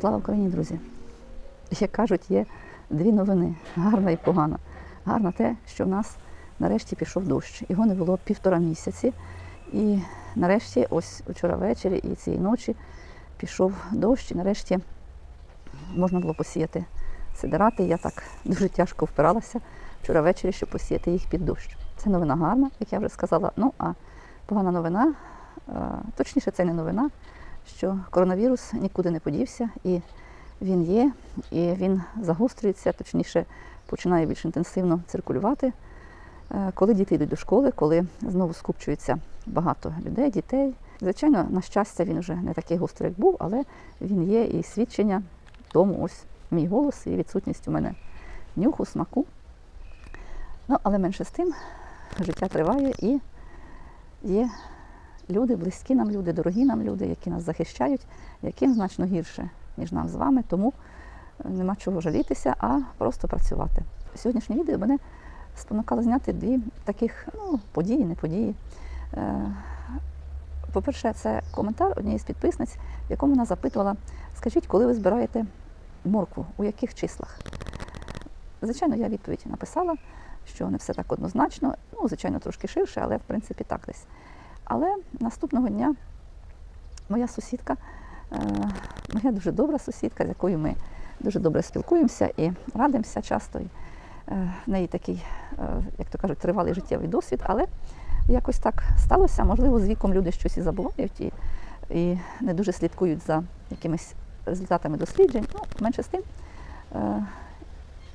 Слава Україні, друзі! Як кажуть, є дві новини гарна і погана. Гарна те, що в нас нарешті пішов дощ. Його не було півтора місяці. І нарешті, ось вчора ввечері і цієї ночі пішов дощ, і нарешті можна було посіяти сидирати. Я так дуже тяжко впиралася вчора ввечері, щоб посіяти їх під дощ. Це новина гарна, як я вже сказала. Ну а погана новина, точніше, це не новина, що коронавірус нікуди не подівся, і він є, і він загострюється, точніше, починає більш інтенсивно циркулювати. Е, Коли діти йдуть до школи, коли знову скупчується багато людей, дітей. Звичайно, на щастя, він вже не такий гострий, як був, але він є і свідчення тому ось мій голос і відсутність у мене нюху, смаку. Ну, але менше з тим, життя триває і є люди, близькі нам люди, дорогі нам люди, які нас захищають, яким значно гірше, ніж нам з вами, тому е, нема чого жалітися, а просто працювати. Сьогоднішнє відео мене спонукало зняти дві таких ну, події, не події. Е, По-перше, це коментар однієї з підписниць, в якому вона запитувала, скажіть, коли ви збираєте моркву, у яких числах? Звичайно, я відповідь написала, що не все так однозначно, ну, звичайно, трошки ширше, але в принципі так десь. Але наступного дня моя сусідка, е, моя дуже добра сусідка, з якою ми дуже добре спілкуємося і радимося часто. Е, В неї такий, е, як то кажуть, тривалий життєвий досвід, але якось так сталося. Можливо, з віком люди щось і забувають і, і не дуже слідкують за якимись результатами досліджень. Ну, менше з тим,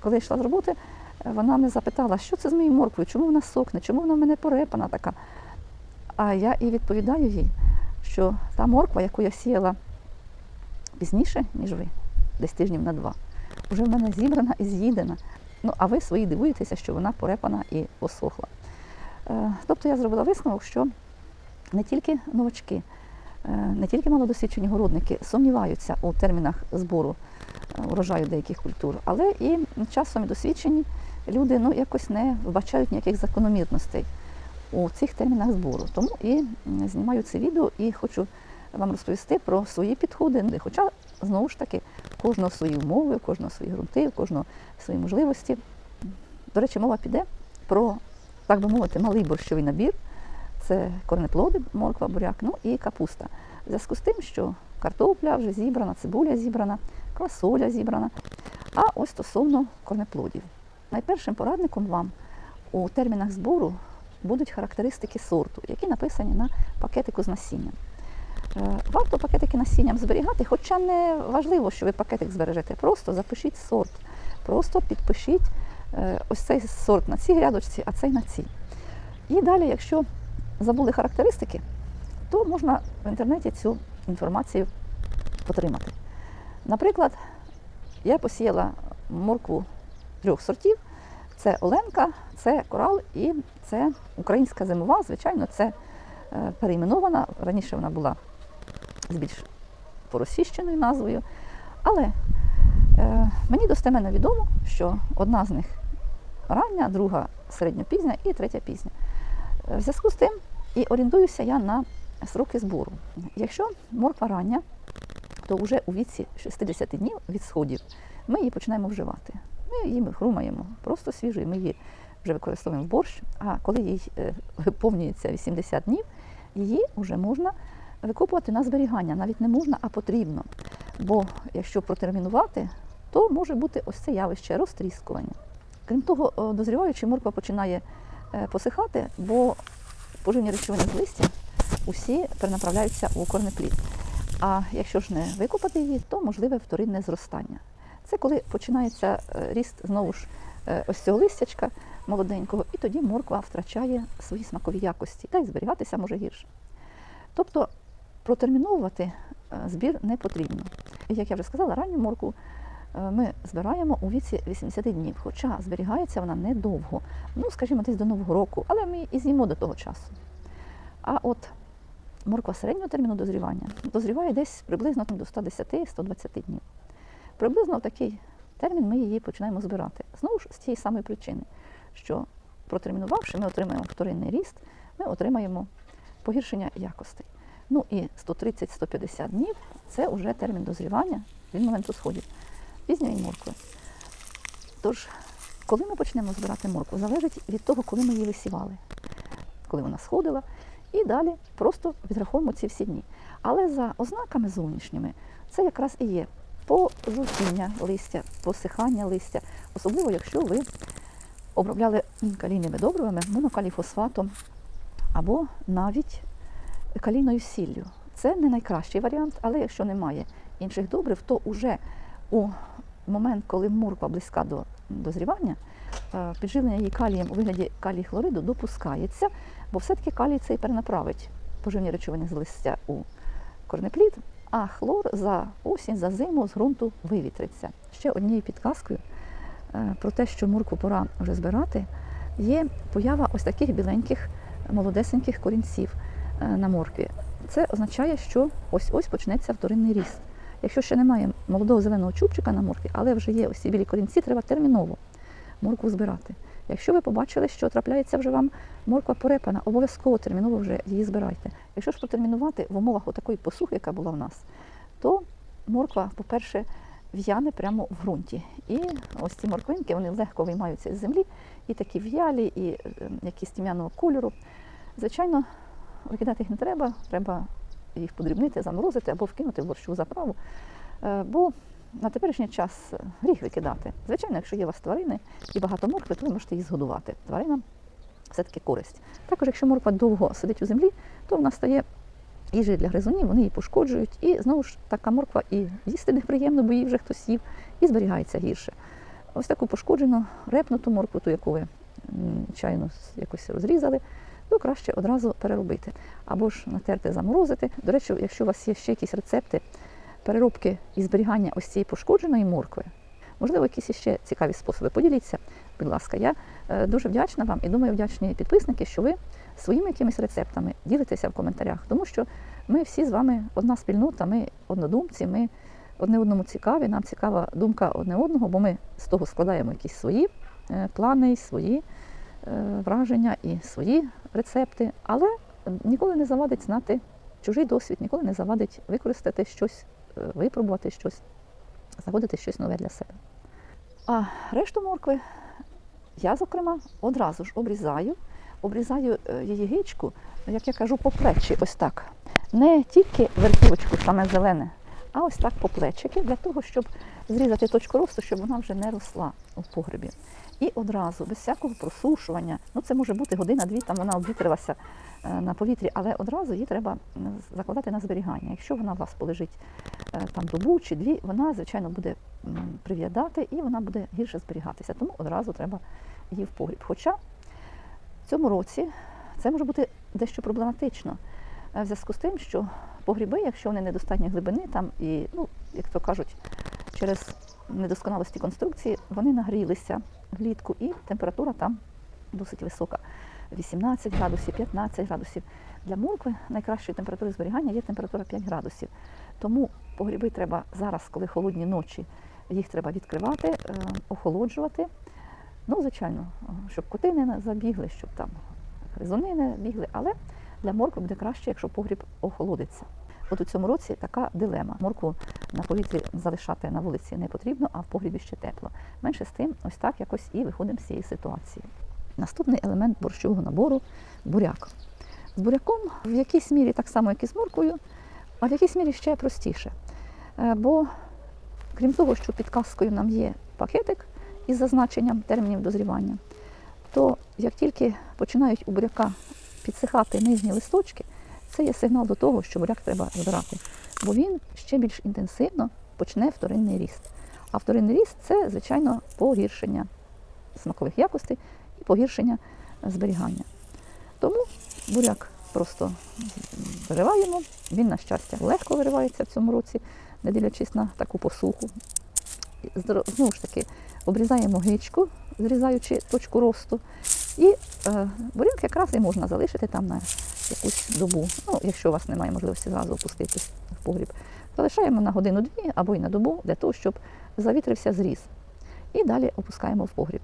коли я йшла з роботи, вона мене запитала, що це з моєю морквою, чому вона сохне, чому вона в мене порепана така. А я і відповідаю їй, що та морква, яку я сіяла пізніше, ніж ви, десь тижнів на два, вже в мене зібрана і з'їдена. Ну, а ви свої дивуєтеся, що вона порепана і посохла. Е, Тобто я зробила висновок, що не тільки новачки, е, не тільки малодосвідчені городники сумніваються у термінах збору е, урожаю деяких культур, але і часом і досвідчені люди ну, якось не вбачають ніяких закономірностей у цих термінах збору. Тому і знімаю це відео і хочу вам розповісти про свої підходи. Хоча, знову ж таки, кожного свої умови, кожного свої ґрунти, у кожного свої можливості. До речі, мова піде про, так би мовити, малий борщовий набір. Це корнеплоди, морква, буряк, ну і капуста. В зв'язку з тим, що картопля вже зібрана, цибуля зібрана, квасоля зібрана. А ось стосовно корнеплодів. Найпершим порадником вам у термінах збору будуть характеристики сорту, які написані на пакетику з насінням. Е, Варто пакетики насінням зберігати, хоча не важливо, що ви пакетик збережете. Просто запишіть сорт, просто підпишіть е, ось цей сорт на цій грядочці, а цей на цій. І далі, якщо забули характеристики, то можна в інтернеті цю інформацію отримати. Наприклад, я посіяла моркву трьох сортів: це Оленка, це корал і це українська зимова. Звичайно, це е, перейменована. Раніше вона була з більш поросіщеною назвою. Але е, мені достеменно відомо, що одна з них рання, друга середньопізня і третя пізня. Е, В зв'язку з тим і орієнтуюся я на сроки збору. Якщо морква рання, то вже у віці 60 днів від сходів ми її починаємо вживати. Ми її хрумаємо просто свіжою, ми її вже використовуємо в борщ, а коли їй е, виповнюється 80 днів, її вже можна викопувати на зберігання. Навіть не можна, а потрібно. Бо якщо протермінувати, то може бути ось це явище розтріскування. Крім того, дозріваючи, морква починає е, посихати, бо поживні речовини з листя усі перенаправляються у корнеплід. А якщо ж не викопати її, то можливе вторинне зростання. Це коли починається е, ріст знову ж е, ось цього листячка молоденького, і тоді морква втрачає свої смакові якості, та й зберігатися може гірше. Тобто протерміновувати е, збір не потрібно. І, як я вже сказала, ранню моркву ми збираємо у віці 80 днів, хоча зберігається вона недовго, ну, скажімо, десь до Нового року, але ми і з'їмо до того часу. А от морква середнього терміну дозрівання дозріває десь приблизно до 110-120 днів. Приблизно в такий термін ми її починаємо збирати. Знову ж з тієї самої причини, що протермінувавши, ми отримаємо вторинний ріст, ми отримаємо погіршення якостей. Ну і 130-150 днів це вже термін дозрівання від моменту сходів пізньої моркви. Тож, коли ми почнемо збирати моркву, залежить від того, коли ми її висівали, коли вона сходила, і далі просто відраховуємо ці всі дні. Але за ознаками зовнішніми це якраз і є пожовтіння листя, посихання листя, особливо якщо ви обробляли калійними добривами, монокаліфосфатом або навіть калійною сіллю. Це не найкращий варіант, але якщо немає інших добрив, то вже у момент, коли морква близька до дозрівання, е, підживлення її калієм у вигляді калій хлориду допускається, бо все-таки калій цей перенаправить поживні речовини з листя у корнеплід, а хлор за осінь, за зиму з ґрунту вивітриться. Ще однією підказкою е, про те, що моркву пора вже збирати, є поява ось таких біленьких молодесеньких корінців е, на моркві. Це означає, що ось-ось почнеться вторинний ріст. Якщо ще немає молодого зеленого чубчика на моркві, але вже є ось ці білі корінці, треба терміново моркву збирати. Якщо ви побачили, що трапляється вже вам морква порепана, обов'язково терміново вже її збирайте. Якщо ж протермінувати в умовах отакої посухи, яка була в нас, то морква, по-перше, в'яне прямо в ґрунті. І ось ці морквинки вони легко виймаються з землі, і такі в'ялі, і е, якісь тім'яного кольору. Звичайно, викидати їх не треба, треба їх подрібнити, заморозити або вкинути в борщову заправу. Е, Бо на теперішній час гріх викидати. Звичайно, якщо є у вас тварини і багато моркви, то ви можете її згодувати. Тваринам все-таки користь. Також, якщо морква довго сидить у землі, то вона стає їжею для гризунів, вони її пошкоджують. І знову ж така морква і їсти неприємно, бо її вже хтось їв, і зберігається гірше. Ось таку пошкоджену, репнуту моркву, ту, яку ви чайно якось розрізали, то краще одразу переробити. Або ж натерти, заморозити. До речі, якщо у вас є ще якісь рецепти переробки і зберігання ось цієї пошкодженої моркви, можливо, якісь ще цікаві способи. Поділіться, будь ласка. Я е, дуже вдячна вам і думаю, вдячні підписники, що ви своїми якимись рецептами ділитеся в коментарях, тому що ми всі з вами одна спільнота, ми однодумці, ми одне одному цікаві, нам цікава думка одне одного, бо ми з того складаємо якісь свої е, плани, свої е, враження і свої рецепти. Але ніколи не завадить знати чужий досвід, ніколи не завадить використати щось, випробувати щось, заводити щось нове для себе. А решту моркви я, зокрема, одразу ж обрізаю, обрізаю е, її гичку, як я кажу, по плечі, ось так. Не тільки верхівочку, саме зелене, а ось так по плечики, для того, щоб зрізати точку росту, щоб вона вже не росла у погребі. І одразу, без всякого просушування, ну це може бути година-дві, там вона обвітрилася е, на повітрі, але одразу її треба закладати на зберігання. Якщо вона у вас полежить е, там добу чи дві, вона, звичайно, буде прив'ядати і вона буде гірше зберігатися. Тому одразу треба її в погріб. Хоча в цьому році це може бути дещо проблематично е, в зв'язку з тим, що погріби, якщо вони недостатньої глибини, там і, ну, як то кажуть, через недосконалості конструкції, вони нагрілися влітку, і температура там досить висока. 18 градусів, 15 градусів. Для моркви найкращої температури зберігання є температура 5 градусів. Тому погріби треба зараз, коли холодні ночі, їх треба відкривати, е, охолоджувати. Ну, звичайно, щоб коти не забігли, щоб там гризуни не бігли, але для моркви буде краще, якщо погріб охолодиться. От у цьому році така дилема. Моркву на повітрі залишати на вулиці не потрібно, а в погрібі ще тепло. Менше з тим, ось так якось і виходимо з цієї ситуації. Наступний елемент борщового набору буряк. З буряком в якійсь мірі так само, як і з морквою, а в якійсь мірі ще простіше. Е, Бо крім того, що підказкою нам є пакетик із зазначенням термінів дозрівання, то як тільки починають у буряка підсихати нижні листочки, це є сигнал до того, що буряк треба збирати, бо він ще більш інтенсивно почне вторинний ріст. А вторинний ріст це, звичайно, погіршення смакових якостей і погіршення зберігання. Тому буряк просто вириваємо, він, на щастя, легко виривається в цьому році, не дивлячись на таку посуху. Знову ж таки, обрізаємо гичку, зрізаючи точку росту. І е, буряк якраз і можна залишити там на якусь добу. Ну, якщо у вас немає можливості зразу опуститись в погріб. Залишаємо на годину-дві або й на добу для того, щоб завітрився зріз. І далі опускаємо в погріб.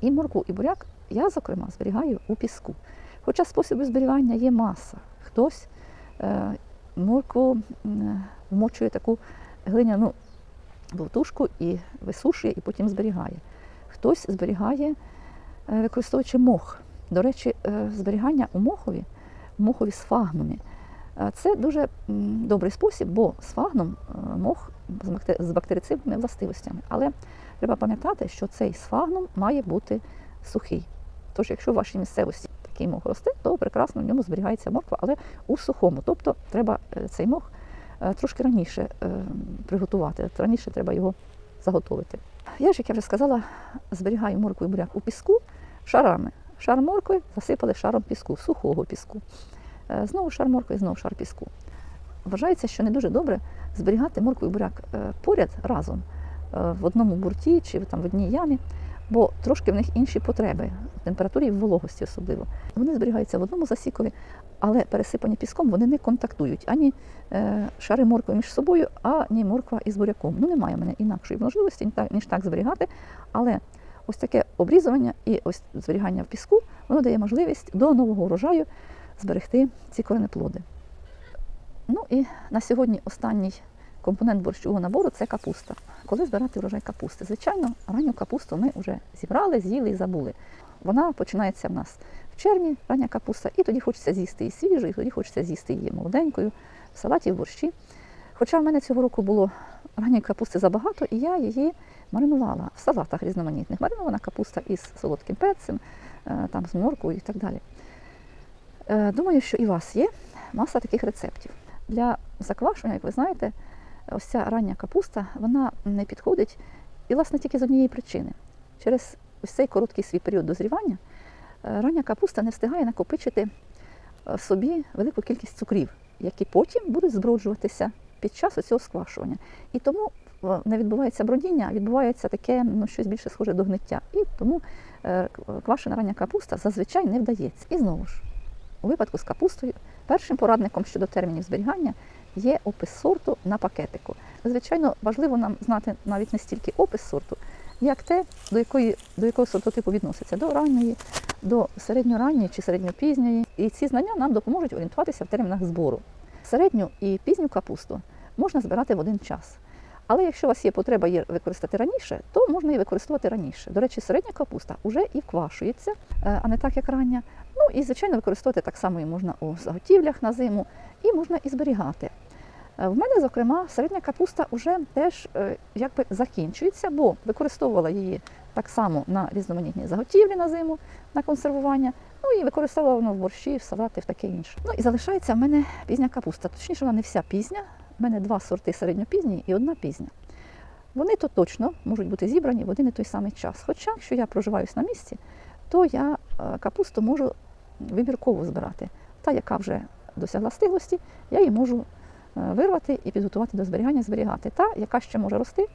І морку, і буряк я, зокрема, зберігаю у піску. Хоча способів зберігання є маса. Хтось е, моркву м, вмочує таку глиняну бовтушку і висушує, і потім зберігає. Хтось зберігає, е, використовуючи мох. До речі, е, зберігання у мохові, в мохові сфагнумі, е, це дуже добрий спосіб, бо сфагнум е, мох з бакте- бактерицидними властивостями. Але треба пам'ятати, що цей сфагнум має бути сухий. Тож, якщо в вашій місцевості такий мох росте, то прекрасно в ньому зберігається морква, але у сухому. Тобто треба е, цей мох е, трошки раніше е, приготувати, раніше треба його заготовити. Я ж, як я вже сказала, зберігаю моркву і буряк у піску шарами. Шар моркви засипали шаром піску, сухого піску. Е, Знову шар моркви, знову шар піску. Вважається, що не дуже добре зберігати моркву і буряк е, поряд разом е, в одному бурті чи там в одній ямі, бо трошки в них інші потреби в температурі і в вологості особливо. Вони зберігаються в одному засікові, але пересипані піском вони не контактують ані шари моркви між собою, ані морква із буряком. Ну немає в мене інакшої можливості ніж так зберігати. Але ось таке обрізування і ось зберігання в піску воно дає можливість до нового урожаю зберегти ці коренеплоди. Ну і на сьогодні останній компонент борщового набору це капуста. Коли збирати врожай капусти? Звичайно, ранню капусту ми вже зібрали, з'їли і забули. Вона починається в нас в червні, рання капуста, і тоді хочеться з'їсти її свіжу, і тоді хочеться з'їсти її молоденькою, в салаті, в борщі. Хоча в мене цього року було ранньої капусти забагато, і я її маринувала в салатах різноманітних. Маринована капуста із солодким перцем, е, там, з морквою і так далі. Е, Думаю, що і у вас є маса таких рецептів. Для заквашення, як ви знаєте, ось ця рання капуста вона не підходить і, власне, тільки з однієї причини. Через ось цей короткий свій період дозрівання е, рання капуста не встигає накопичити в собі велику кількість цукрів, які потім будуть зброджуватися під час цього сквашування. І тому не відбувається бродіння, а відбувається таке ну, щось більше схоже до гниття. І тому е, квашена рання капуста зазвичай не вдається. І знову ж, у випадку з капустою, першим порадником щодо термінів зберігання є опис сорту на пакетику. Звичайно, важливо нам знати навіть не стільки опис сорту, як те, до якої до якого сортотипу відноситься, до ранньої, до середньоранньої чи середньопізньої. І ці знання нам допоможуть орієнтуватися в термінах збору. Середню і пізню капусту можна збирати в один час. Але якщо у вас є потреба її використати раніше, то можна її використовувати раніше. До речі, середня капуста вже і вквашується, е, а не так, як рання. Ну і, звичайно, використовувати так само її можна у заготівлях на зиму і можна і зберігати. Е, В мене, зокрема, середня капуста вже теж е, якби закінчується, бо використовувала її так само на різноманітні заготівлі на зиму, на консервування. Ну і використовувала воно в борщі, в салати, в таке інше. Ну і залишається в мене пізня капуста. Точніше, вона не вся пізня. У мене два сорти середньопізні і одна пізня. Вони то точно можуть бути зібрані в один і той самий час. Хоча, якщо я проживаюсь на місці, то я е, капусту можу вибірково збирати. Та, яка вже досягла стиглості, я її можу е, вирвати і підготувати до зберігання, зберігати. Та, яка ще може рости,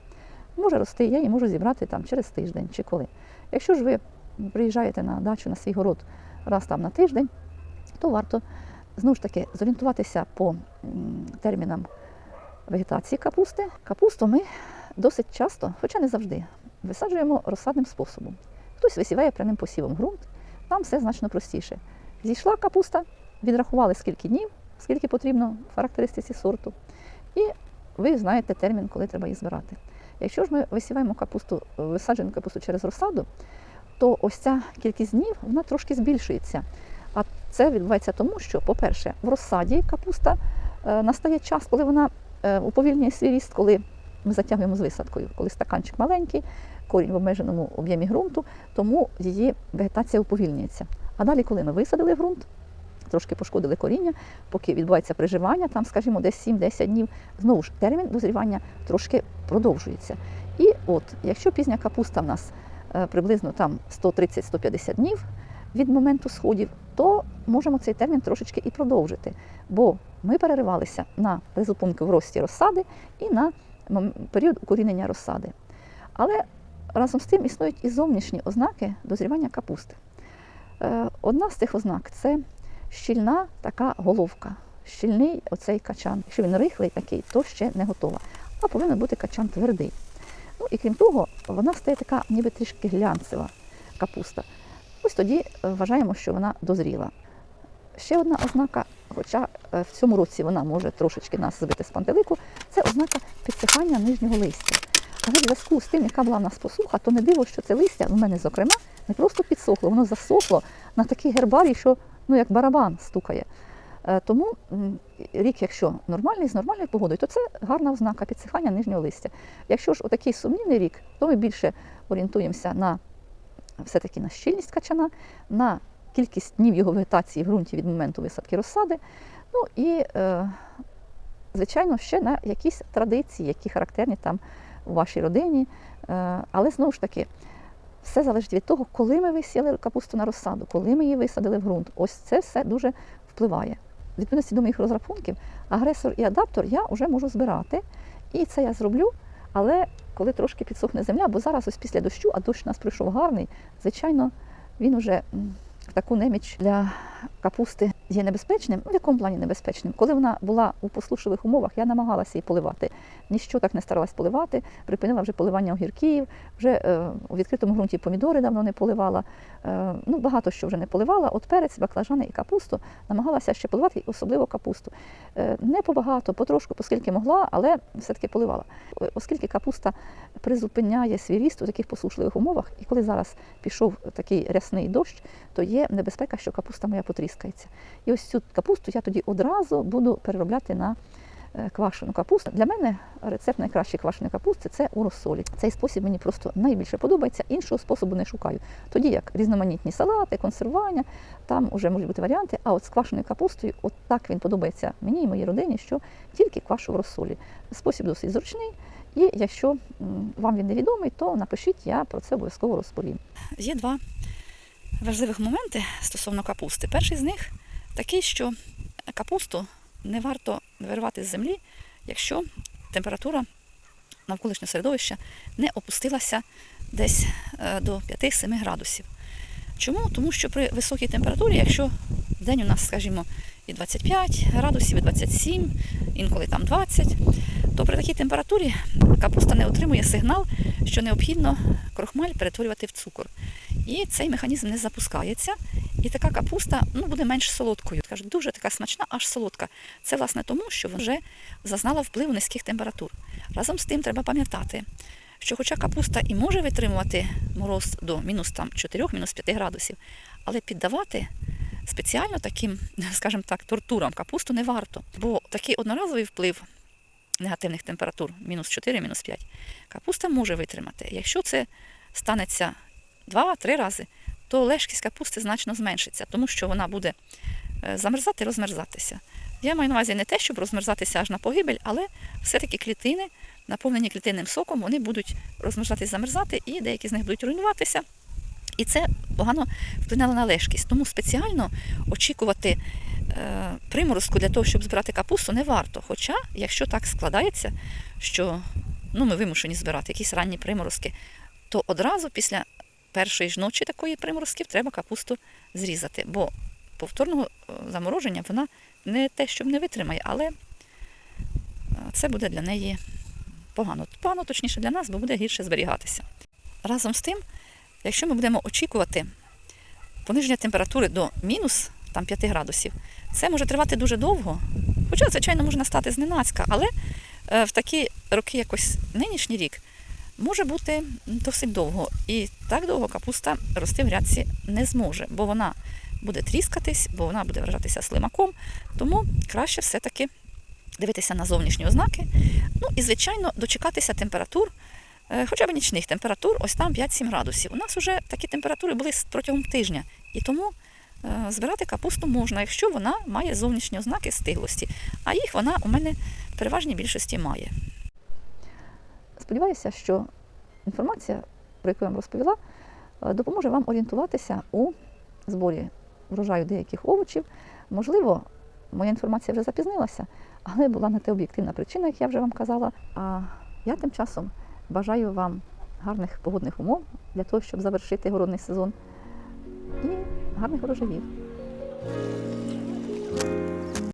може рости, я її можу зібрати там через тиждень чи коли. Якщо ж ви приїжджаєте на дачу на свій город раз там на тиждень, то варто знову ж таки зорієнтуватися по термінам вегетації капусти. Капусту ми досить часто, хоча не завжди, висаджуємо розсадним способом. Хтось висіває прямим посівом ґрунт, там все значно простіше. Зійшла капуста, відрахували скільки днів, скільки потрібно в характеристиці сорту, і ви знаєте термін, коли треба її збирати. Якщо ж ми висіваємо капусту, висаджуємо капусту через розсаду, то ось ця кількість днів вона трошки збільшується. А це відбувається тому, що, по-перше, в розсаді капуста е, настає час, коли вона уповільнює свій ріст, коли ми затягуємо з висадкою, коли стаканчик маленький, корінь в обмеженому об'ємі ґрунту, тому її вегетація уповільнюється. А далі, коли ми висадили ґрунт, трошки пошкодили коріння, поки відбувається приживання, там, скажімо, десь 7-10 днів, знову ж термін дозрівання трошки продовжується. І от, якщо пізня капуста в нас е, приблизно там 130-150 днів від моменту сходів, то можемо цей термін трошечки і продовжити. Бо ми переривалися на призупинку в рості розсади і на період укорінення розсади. Але разом з тим існують і зовнішні ознаки дозрівання капусти. Е, Одна з цих ознак це щільна така головка, щільний оцей качан. Якщо він рихлий такий, то ще не готова. А повинен бути качан твердий. Ну і крім того, вона стає така ніби трішки глянцева капуста. Ось тоді е, вважаємо, що вона дозріла. Ще одна ознака хоча е, в цьому році вона може трошечки нас збити з пантелику, це ознака підсихання нижнього листя. Але в зв'язку з тим, яка була в нас посуха, то не диво, що це листя у мене, зокрема, не просто підсохло, воно засохло на такий гербарій, що ну, як барабан стукає. Е, Тому рік, якщо нормальний, з нормальною погодою, то це гарна ознака підсихання нижнього листя. Якщо ж отакий сумнівний рік, то ми більше орієнтуємося на все-таки на щільність качана, на кількість днів його вегетації в ґрунті від моменту висадки розсади. Ну і, е, звичайно, ще на якісь традиції, які характерні там у вашій родині. Е, але знову ж таки, все залежить від того, коли ми висіяли капусту на розсаду, коли ми її висадили в ґрунт. Ось це все дуже впливає. В відповідності до моїх розрахунків, агресор і адаптор я вже можу збирати. І це я зроблю, але коли трошки підсохне земля, бо зараз ось після дощу, а дощ у нас прийшов гарний, звичайно, він уже таку неміч для капусти є небезпечним. В якому плані небезпечним? Коли вона була у послушливих умовах, я намагалася її поливати. Ніщо так не старалась поливати, припинила вже поливання огірків, вже е, у відкритому ґрунті помідори давно не поливала. Е, ну, багато що вже не поливала. От перець, баклажани і капусту намагалася ще поливати, особливо капусту. Е, не побагато, потрошку, оскільки могла, але все-таки поливала. Е, Оскільки капуста призупиняє свій ріст у таких посушливих умовах, і коли зараз пішов такий рясний дощ, то є небезпека, що капуста моя потріскається. І ось цю капусту я тоді одразу буду переробляти на е, квашену капусту. Для мене рецепт найкращої квашеної капусти це у розсолі. Цей спосіб мені просто найбільше подобається. Іншого способу не шукаю. Тоді як різноманітні салати, консервування, там вже можуть бути варіанти. А от з квашеною капустою, от так він подобається мені і моїй родині, що тільки квашу в розсолі. Спосіб досить зручний. І якщо вам він невідомий, то напишіть, я про це обов'язково розповім. Є два важливих моменти стосовно капусти. Перший з них такий, що капусту не варто виривати з землі, якщо температура навколишнього середовища не опустилася десь е, до 5-7 градусів. Чому? Тому що при високій температурі, якщо день у нас, скажімо, і 25 градусів, і 27, інколи там 20, то при такій температурі капуста не отримує сигнал, що необхідно крохмаль перетворювати в цукор. І цей механізм не запускається. І така капуста ну, буде менш солодкою. Кажуть, дуже така смачна, аж солодка. Це власне тому, що вона вже зазнала впливу низьких температур. Разом з тим треба пам'ятати, що хоча капуста і може витримувати мороз до мінус 4-5 градусів, але піддавати спеціально таким, скажімо так, тортурам капусту не варто. Бо такий одноразовий вплив негативних температур, мінус 4, мінус 5, капуста може витримати. Якщо це станеться 2-3 рази, то лежкість капусти значно зменшиться, тому що вона буде е, замерзати, розмерзатися. Я маю на увазі не те, щоб розмерзатися аж на погибель, але все-таки клітини, наповнені клітинним соком, вони будуть розмерзатись, замерзати, і деякі з них будуть руйнуватися. І це погано вплинуло на лежкість. Тому спеціально очікувати е, приморозку для того, щоб збирати капусту, не варто. Хоча, якщо так складається, що ну, ми вимушені збирати якісь ранні приморозки, то одразу після першої ж ночі такої приморозків треба капусту зрізати, бо повторного е, замороження вона не те, щоб не витримає, але е, це буде для неї погано. Погано, точніше для нас, бо буде гірше зберігатися. Разом з тим, якщо ми будемо очікувати пониження температури до мінус там, 5 градусів, це може тривати дуже довго. Хоча, звичайно, може настати зненацька, але е, в такі роки, якось нинішній рік, може бути досить довго. І так довго капуста рости в грядці не зможе, бо вона буде тріскатись, бо вона буде вражатися слимаком. Тому краще все-таки дивитися на зовнішні ознаки. Ну і, звичайно, дочекатися температур, е, хоча б нічних температур, ось там 5-7 градусів. У нас вже такі температури були протягом тижня. І тому е, збирати капусту можна, якщо вона має зовнішні ознаки стиглості. А їх вона у мене в переважній більшості має. Сподіваюся, що інформація, про яку я вам розповіла, е, допоможе вам орієнтуватися у зборі врожаю деяких овочів. Можливо, моя інформація вже запізнилася, але була на те об'єктивна причина, як я вже вам казала. А я тим часом бажаю вам гарних погодних умов для того, щоб завершити городний сезон і гарних врожаїв.